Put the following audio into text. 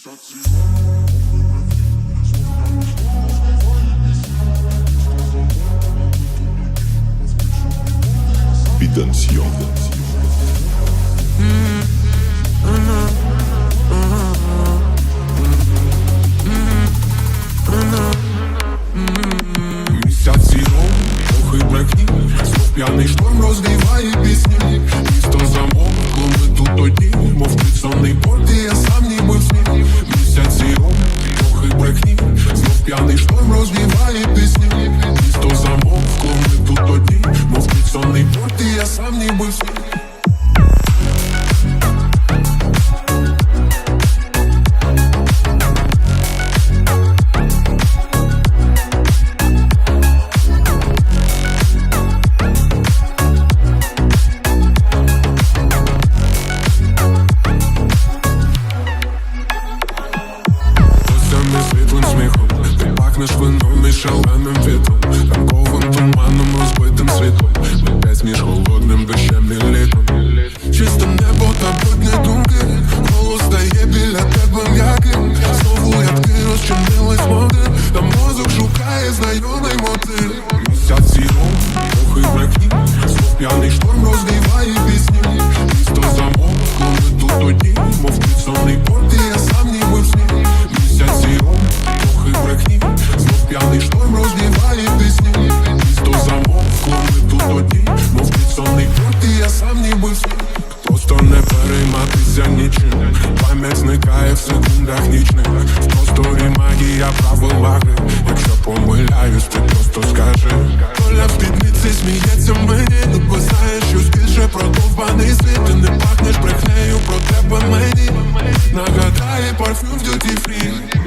Підансьйон. Місяці ром, трохи брехні Знов п'яний шторм розгріває пісні Місто замовкло, Знов п'яний шторм розгріває пісні Ти пахнеш вином і шаленим вітром Ранковим туманом розбитим світом, Летять між холодним дощем і літом перейматися нічим. Пам'ять зникає в секундах нічних В просторі магія правила гри Якщо помиляюсь, ти просто скажи. Коля в спідниці сміється мені Ніби знаєш що більше продовбаний світ Ти не пахнеш брехнею про тебе мені. Нагадає парфюм в duty free